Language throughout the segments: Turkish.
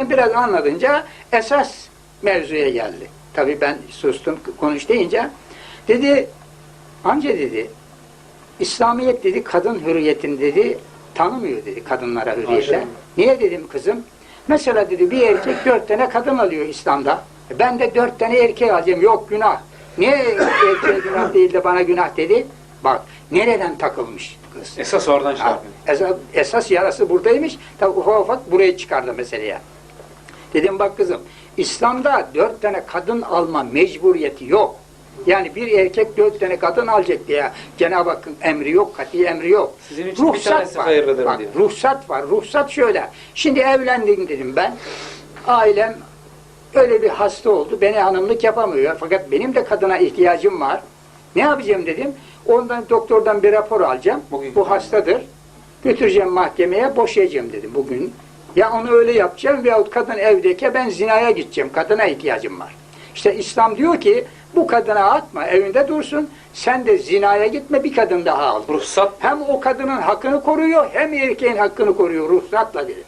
Ben biraz anladınca esas mevzuya geldi. Tabii ben sustum konuş deyince dedi amca dedi İslamiyet dedi kadın hürriyetini dedi tanımıyor dedi kadınlara hürriyete. Niye dedim kızım? Mesela dedi bir erkek dört tane kadın alıyor İslam'da. Ben de dört tane erkek alacağım. Yok günah. Niye erkeğe günah değil de bana günah dedi? Bak nereden takılmış kız. Esas oradan şey Ha, esas, esas yarası buradaymış. Tabi ufak ufak buraya çıkardı meseleye. Dedim bak kızım, İslam'da dört tane kadın alma mecburiyeti yok. Yani bir erkek dört tane kadın alacak diye Cenab-ı Hakk'ın emri yok, kati emri yok. Sizin için bir tanesi hayırlıdır var. diyor. Ruhsat var. Ruhsat şöyle. Şimdi evlendim dedim ben. Ailem öyle bir hasta oldu. Beni hanımlık yapamıyor. Fakat benim de kadına ihtiyacım var. Ne yapacağım dedim. Ondan doktordan bir rapor alacağım. Bugün- Bu hastadır. Götüreceğim mahkemeye boşayacağım dedim bugün. Ya onu öyle yapacağım veyahut kadın evdeyken ben zinaya gideceğim. Kadına ihtiyacım var. İşte İslam diyor ki bu kadına atma evinde dursun. Sen de zinaya gitme bir kadın daha al. Ruhsat Hem o kadının hakkını koruyor hem erkeğin hakkını koruyor ruhsatla dedi.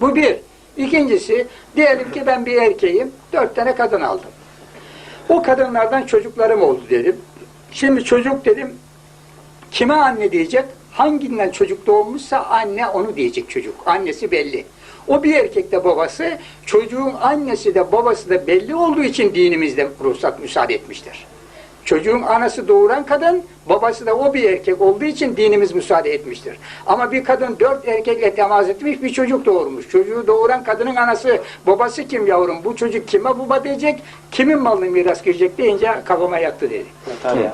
Bu bir. İkincisi diyelim ki ben bir erkeğim dört tane kadın aldım. O kadınlardan çocuklarım oldu dedim. Şimdi çocuk dedim kime anne diyecek? Hanginden çocuk doğmuşsa anne onu diyecek çocuk. Annesi belli. O bir erkekte babası, çocuğun annesi de babası da belli olduğu için dinimizde ruhsat müsaade etmiştir. Çocuğun anası doğuran kadın, babası da o bir erkek olduğu için dinimiz müsaade etmiştir. Ama bir kadın dört erkekle temas etmiş, bir çocuk doğurmuş. Çocuğu doğuran kadının anası, babası kim yavrum, bu çocuk kime baba diyecek, kimin malını miras girecek deyince kafama yaktı dedi. tabii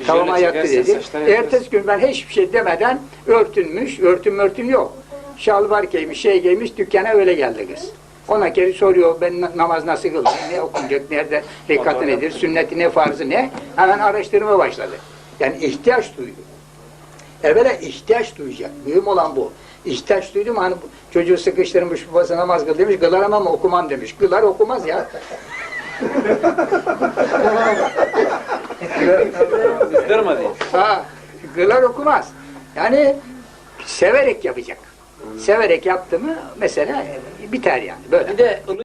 ya. Kafama Jöle yaktı çekersen dedi. Ertesi gün ben hiçbir şey demeden örtünmüş, örtün mörtün yok. Şalvar giymiş, şey giymiş, dükkana öyle geldi kız. Ona geri soruyor, ben na- namaz nasıl kıldım, ne okunacak, nerede rekatı nedir, sünneti ne, farzı ne? Hemen araştırma başladı. Yani ihtiyaç duydu. Evvela ihtiyaç duyacak. Mühim olan bu. İhtiyaç duydum hani çocuğu sıkıştırmış babası namaz kıl demiş, kılar ama okumam demiş. Kılar okumaz ya. Kızdırma diye. Ha, kılar okumaz. Yani severek yapacak. Severek yaptı mı mesela biter yani. Böyle. Bir de